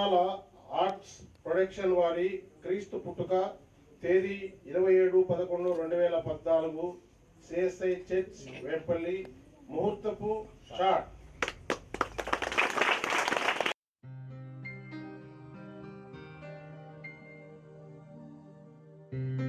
చిత్రాల arts production వారి క్రీస్తు పుట్టుక తేదీ ఇరవై ఏడు పదకొండు రెండు వేల పద్నాలుగు సిఎస్ఐ చర్చ్ వేపల్లి ముహూర్తపు షాట్ ఆ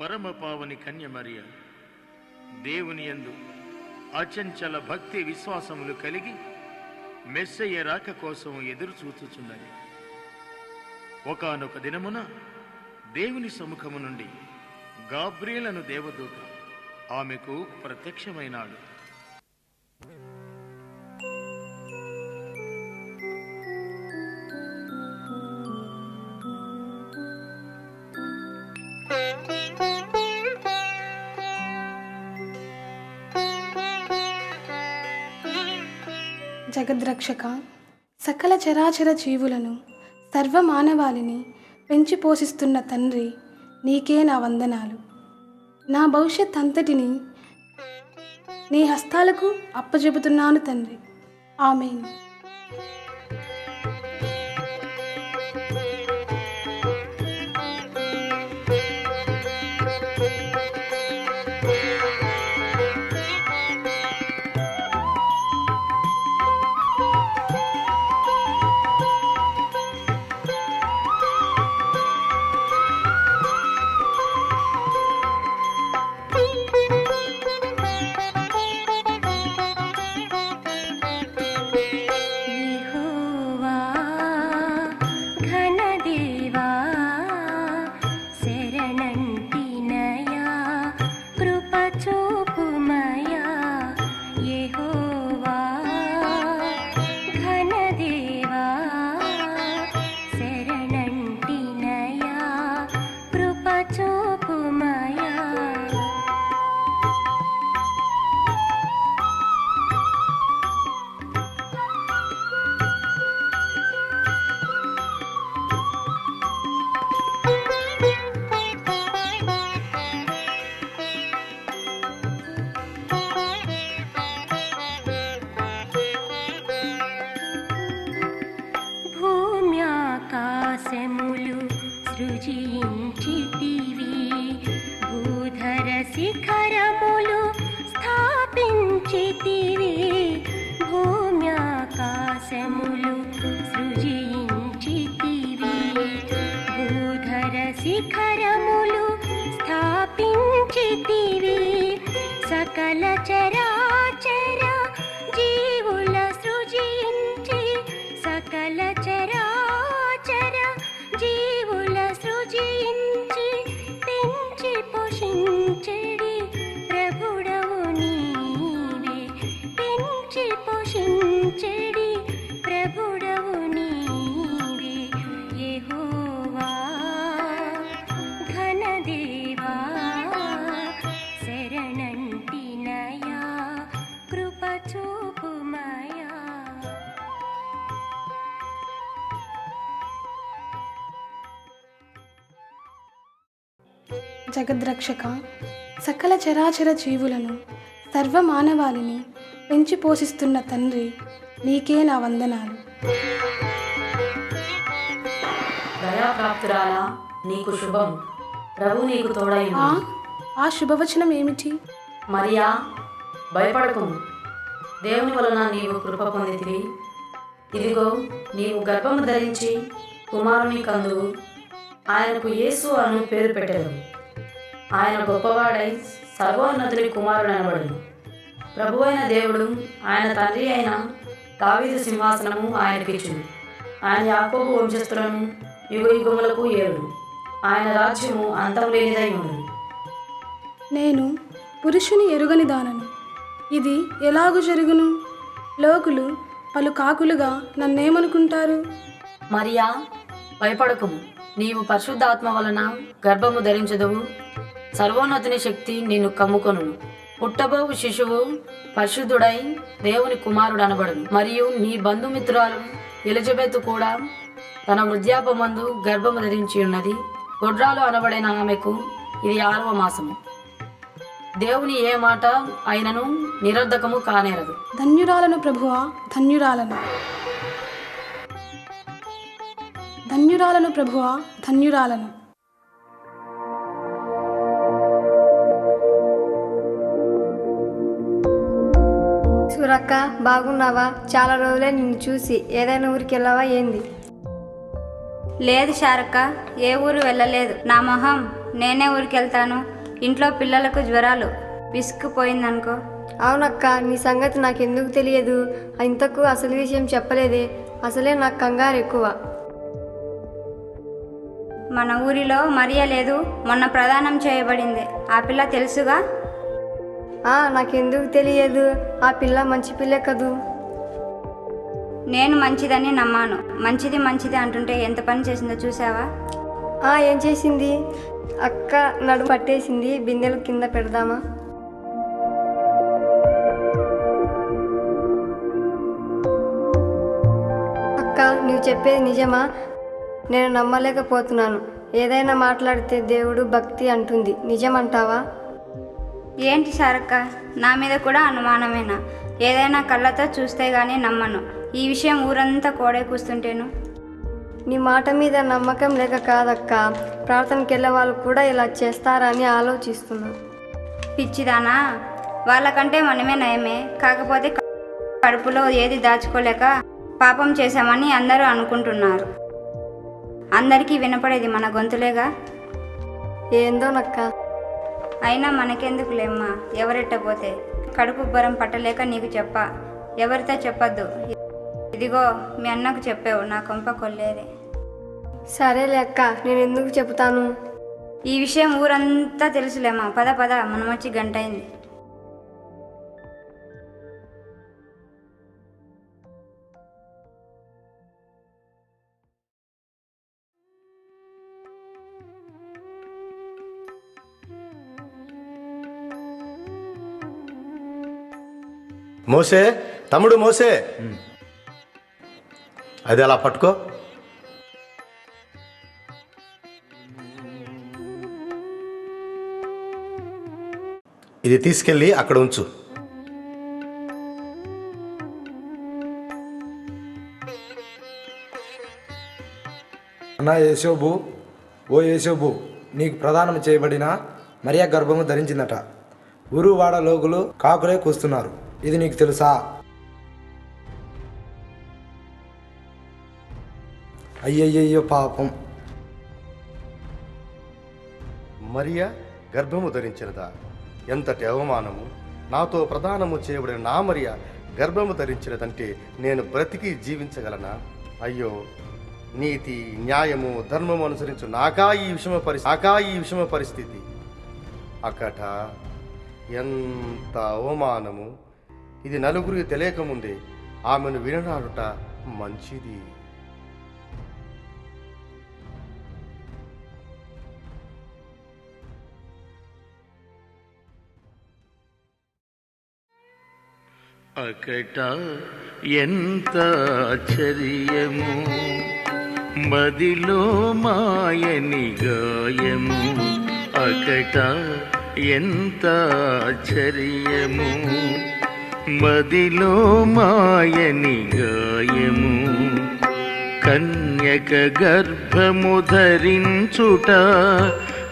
పరమ పావని కన్య మరియ దేవుని యందు అచంచల భక్తి విశ్వాసములు కలిగి మెస్సయ్య రాక కోసం ఎదురు చూచుచున్నది. ఒకానొక దినమున దేవుని సముఖము నుండి గాబ్రియలను దేవదూత ఆమెకు ప్రత్యక్షమైనాడు. జగద్రక్షక సకల చరాచర జీవులను సర్వ మానవాళిని పెంచి పోషిస్తున్న తండ్రి నీకే నా వందనాలు. నా భవిష్యత్ అంతటిని నీ హస్తాలకు అప్పజెబుతున్నాను తండ్రి. ఆమె सिख జగద్రక్షక సకల చరాచర జీవులను సర్వ మానవాళిని పెంచి పోషిస్తున్న తండ్రి నీకే నా వందనాలు. దయాప్రాప్తురాలా నీకు శుభం. ప్రభు నీకు తోడై ఆ శుభవచనం ఏమిటి? మరియా భయపడకుము దేవుని వలన నీవు కృప పొందితివి. ఇదిగో నీవు గర్భము ధరించి కుమారుని కందువు. ఆయనకు యేసు అను పేరు పెట్టెదవు ఆయన గొప్పవాడై సర్వోన్నతుని కుమారుడు అనబడును ప్రభు అయిన దేవుడు ఆయన తండ్రి అయిన దావీదు సింహాసనము ఆయనకిచ్చును. ఆయన యాకోబు వంశస్థులను యుగ యుగములకు ఏడు ఆయన రాజ్యము అంతం లేనిదై ఉండును. నేను పురుషుని ఎరుగని దానను. ఇది ఎలాగు జరుగును? లోకులు పలు కాకులుగా నన్నేమనుకుంటారు? మరియా భయపడకుము. నీవు పరిశుద్ధాత్మ వలన గర్భము ధరించదువు. సర్వోన్నతిని శక్తి నిన్ను కమ్ముకొను పుట్టబోవు శిశువు పరిశుద్ధుడై దేవుని కుమారుడు అనబడును. మరియు నీ బంధుమిత్రురాలు ఎలిజబెత్ కూడా తన వృద్ధాపమందు గర్భము ధరించి ఉన్నది. గొడ్రాలు అనబడిన ఆమెకు ఇది ఆరవ మాసము. దేవుని ఏ మాట ఆయనను నిరర్ధకము కానేరదు. ధన్యురాలను ప్రభువా ధన్యురాలను. ధన్యురాలను ప్రభువా ధన్యురాలను. సురక్క బాగున్నావా? చాలా రోజులే నిన్ను చూసి ఏదైనా ఊరికి వెళ్ళావా ఏంది? లేదు శారక్క ఏ ఊరు వెళ్ళలేదు. నా మొహం నేనే ఊరికి వెళ్తాను. ఇంట్లో పిల్లలకు జ్వరాలు విసుక్కుపోయిందనుకో అవునక్క నీ సంగతి నాకు ఎందుకు తెలియదు? ఇంతకు అసలు విషయం చెప్పలేదే. అసలే నాకు కంగారు ఎక్కువ. మన ఊరిలో మరియ లేదు మొన్న ప్రదానం చేయబడింది. ఆ పిల్ల తెలుసుగా? నాకెందుకు తెలియదు. ఆ పిల్ల మంచి పిల్లే కదూ. నేను మంచిదని నమ్మాను. మంచిది మంచిది అంటుంటే ఎంత పని చేసిందో చూసావా? ఆ ఏం చేసింది? అక్క నడు పట్టేసింది. బిందెలు కింద పెడదామా? అక్క నువ్వు చెప్పేది నిజమా? నేను నమ్మలేకపోతున్నాను. ఏదైనా మాట్లాడితే దేవుడు భక్తి అంటుంది. నిజమంటావా? ఏంటి శారక్క నా మీద కూడా అనుమానమేనా? ఏదైనా కళ్ళతో చూస్తే గానీ నమ్మను. ఈ విషయం ఊరంతా కోడే కూస్తుంటేను. నీ మాట మీద నమ్మకం లేక కాదక్క. ప్రార్థనకి వెళ్ళే వాళ్ళు కూడా ఇలా చేస్తారని ఆలోచిస్తున్నా. పిచ్చిదానా? వాళ్ళకంటే మనమే నయమే. కాకపోతే కడుపులో ఏది దాచుకోలేక పాపం చేశామని అందరూ అనుకుంటున్నారు. అందరికీ వినపడేది మన గొంతులేగా? ఏందో నక్క అయినా మనకెందుకులేమ్మా? ఎవరెట్టపోతే కడుపు బరం పట్టలేక నీకు చెప్పా. ఎవరితో చెప్పొద్దు? ఇదిగో మీ అన్నకు చెప్పావు నా కొంప కొల్లేరే సరేలే అక్క నేను ఎందుకు చెబుతాను ఈ విషయం ఊరంతా తెలుసులేమ్మా. పద పద మనం వచ్చి గంట అయింది మోసే తమ్ముడు మోసే. అది అలా పట్టుకో. ఇది తీసుకెళ్ళి అక్కడ ఉంచు. అన్నా యేసోబు ఓ యేసోబు నీకు ప్రదానం చేయబడిన మరియా గర్భము ధరించిందట ఊరు వాడ లోకులు కాకులే కూస్తున్నారు. ఇది నీకు తెలుసా? అయ్యయ్యో పాపం. మరియా గర్భము ధరించినదా? ఎంతటి అవమానము? నాతో ప్రదానము చేయబడిన నా మరియా గర్భము ధరించినదంటే నేను బ్రతికి జీవించగలనా? అయ్యో నీతి న్యాయము ధర్మము అనుసరించు నాకా ఈ విషమ పరిస్థితి నాకా ఈ విషమ పరిస్థితి. అక్కట ఎంత అవమానము? ఇది నలుగురికి తెలియకముందే ఆమెను విననాడుట మంచిది. అకట ఎంత ఆశ్చర్యము మదిలో మాయని గాయము. అకట ఎంత ఆశ్చర్యము మదిలో మాయని గాయము కన్యక గర్భము ధరించుట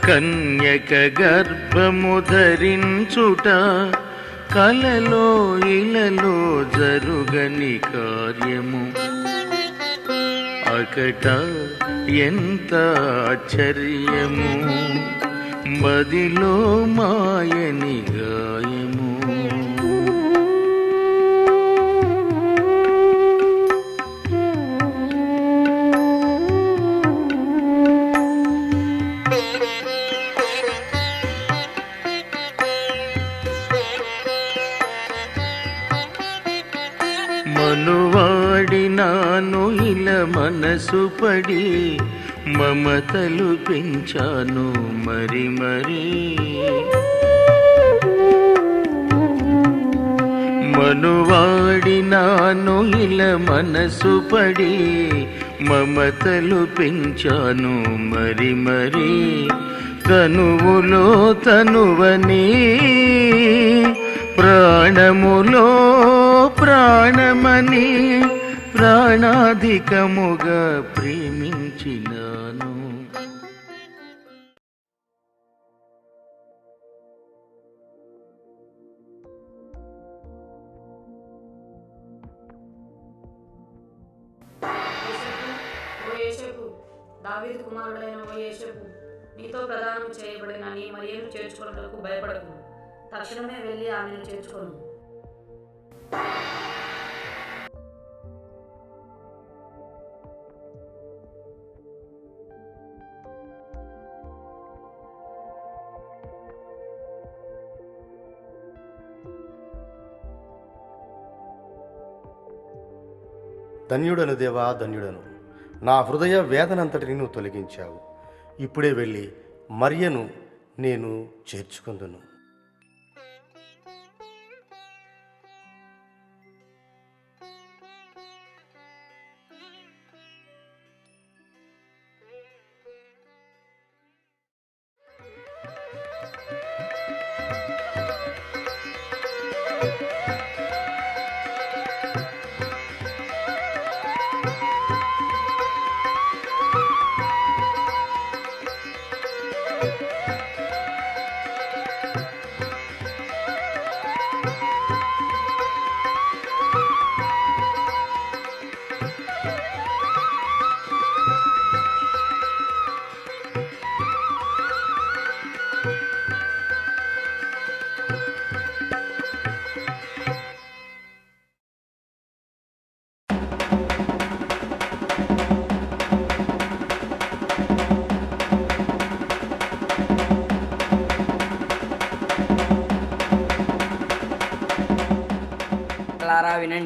కన్యక గర్భము ధరించుట కలలో ఇలలో జరుగని కార్యము. అకట ఎంత ఆశ్చర్యము మదిలో మాయని గాయము. పడి మమతలు పెంచాను మరి మరి. మనువాడినాను ఇలా మనసు పడి మమతలు పెంచాను మరి మరి. తనువులో తనువని ప్రాణములో ప్రాణమని ప్రాణాధికముగా ప్రేమించినాను. దావీదు కుమారుడైన నీతో ప్రదానం చేయబడిన నీ మరియను చేర్చుకున్నటకు భయపడకు. తక్షణమే వెళ్ళి ఆమెను చేర్చుకోను. ధన్యుడను దేవా ధన్యుడను. నా హృదయ వేదనంతటిని నువ్వు తొలగించావు. ఇప్పుడే వెళ్ళి మరియను నేను చేర్చుకుందును.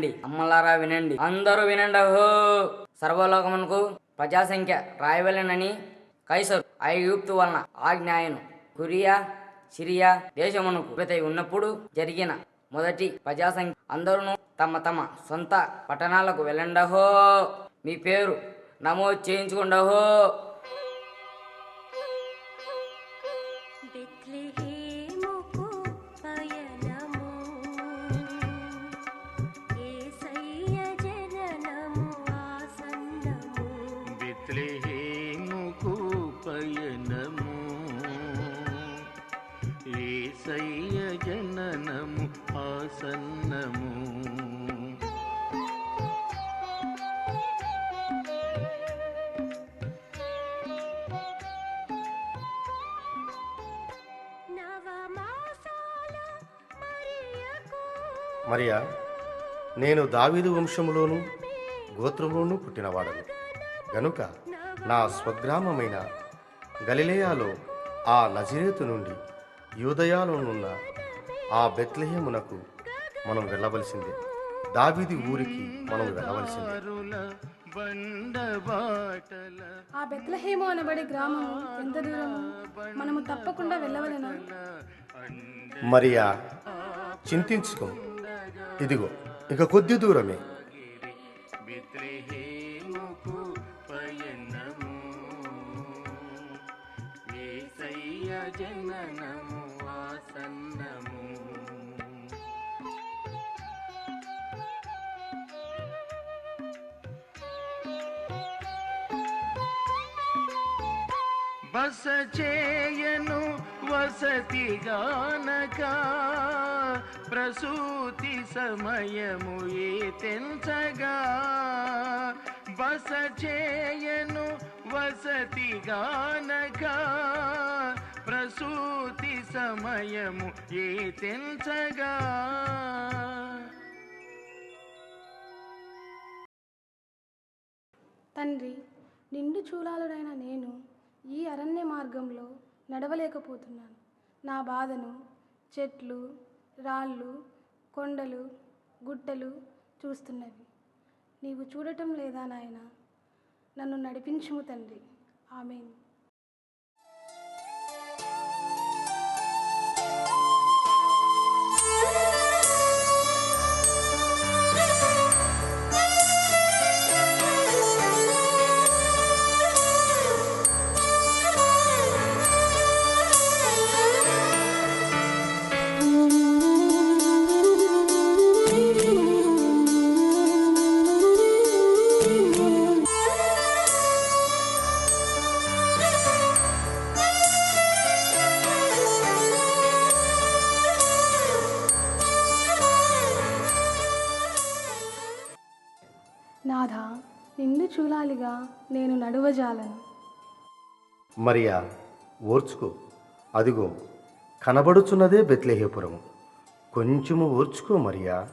వినండి. అమ్మలారా వినండి. అందరూ వినండి అహో సర్వలోకమునకు ప్రజాసంఖ్య రాయవలెనని కైసరు ఐగుప్తు వలన ఆజ్ఞాయను. కురియా సిరియా దేశమునకు ప్రతి ఉన్నప్పుడు జరిగిన మొదటి ప్రజాసంఖ్య అందరూ తమ తమ సొంత పట్టణాలకు వెళ్ళండహో. మీ పేరు నమోదు చేయించుకుండహో. మరియా నేను దావీదు వంశములోను గోత్రములోను పుట్టినవాడను. గనుక నా స్వగ్రామమైన గలిలేయాలో ఆ నజరేతు నుండి యూదయాలోనున్న ఆ బెత్లెహేమునకు మనం వెళ్ళవలసిందే. దావీది ఊరికి మనం వెళ్ళవలసిందే. ఆ బెత్లహేము అనబడే గ్రామము ఎంత దూరము మనము తప్పకుండా వెళ్ళవలెను. మరియా చింతించుకో. ఇదిగో ఇక కొద్ది దూరమే. బస చేయను వసతిగానక ప్రసూతి సమయము ఏ తెంచగా బస చేయను వసతిగానక ప్రసూతి సమయము ఏ తెంచగా. తండ్రి నిండు చూలాలుడైన నేను ఈ అరణ్య మార్గంలో నడవలేకపోతున్నాను. నా బాధను చెట్లు రాళ్ళు కొండలు గుట్టలు చూస్తున్నవి. నీవు చూడటం లేదా నాయన? నన్ను నడిపించుము తండ్రి. ఆమెన్. మరియా ఓర్చుకో. అదిగో కనబడుచున్నదే బెత్లెహేపురము. కొంచెము ఓర్చుకో మరియా.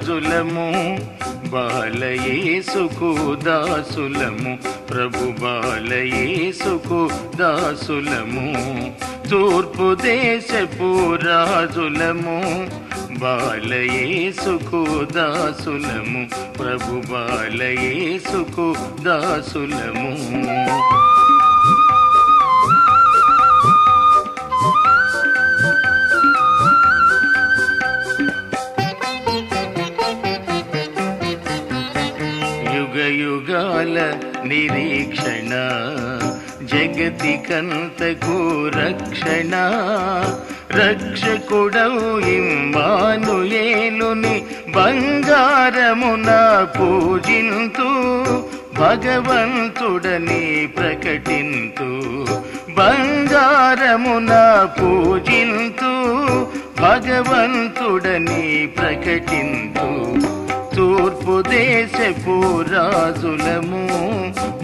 రాజులము బాలయేసుకు దాసులము ప్రభు బాలయేసుకు దాసులము. తూర్పు దేశపు రాజులము బాలయేసుకు దాసులము ప్రభు బాలయేసుకు దాసులము. నిరీక్షణ జగతి కంతకు రక్షణ రక్షకుడవు ఇమ్మానుయేలుని బంగారమున పూజింతు భగవంతుడని ప్రకటింతు బంగారమున పూజింతు భగవంతుడని ప్రకటింతు తూర్పు దేశపు రాజులము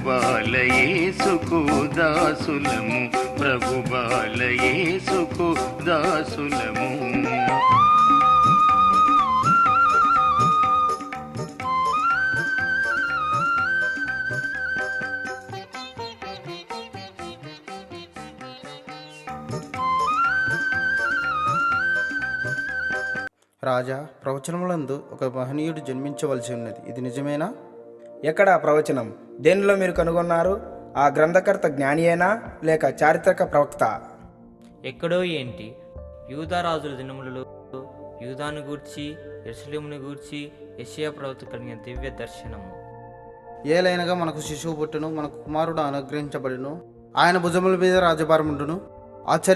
బాలయేసుకు దాసులము ప్రభు బాలయేసుకు దాసులము. రాజా ప్రవచనములందు ఒక మహనీయుడు జన్మించవలసి ఉన్నది. ఇది నిజమేనా? ఎక్కడ ఆ ప్రవచనం? దేనిలో మీరు కనుగొన్నారు? ఆ గ్రంథకర్త జ్ఞానియేనా? లేక చారిత్రక ప్రవక్త? ఎక్కడో ఏంటి? యూదారాజుల దినములలో యూదాను గూర్చి ఎరుసలేమును గూర్చి యెషయా ప్రవక్త కలిగిన దివ్య దర్శనము. ఏలైనగా మనకు శిశువు పుట్టును మనకు కుమారుడు అనుగ్రహించబడును. ఆయన భుజముల మీద రాజభారముండును. ఆశ్చర్య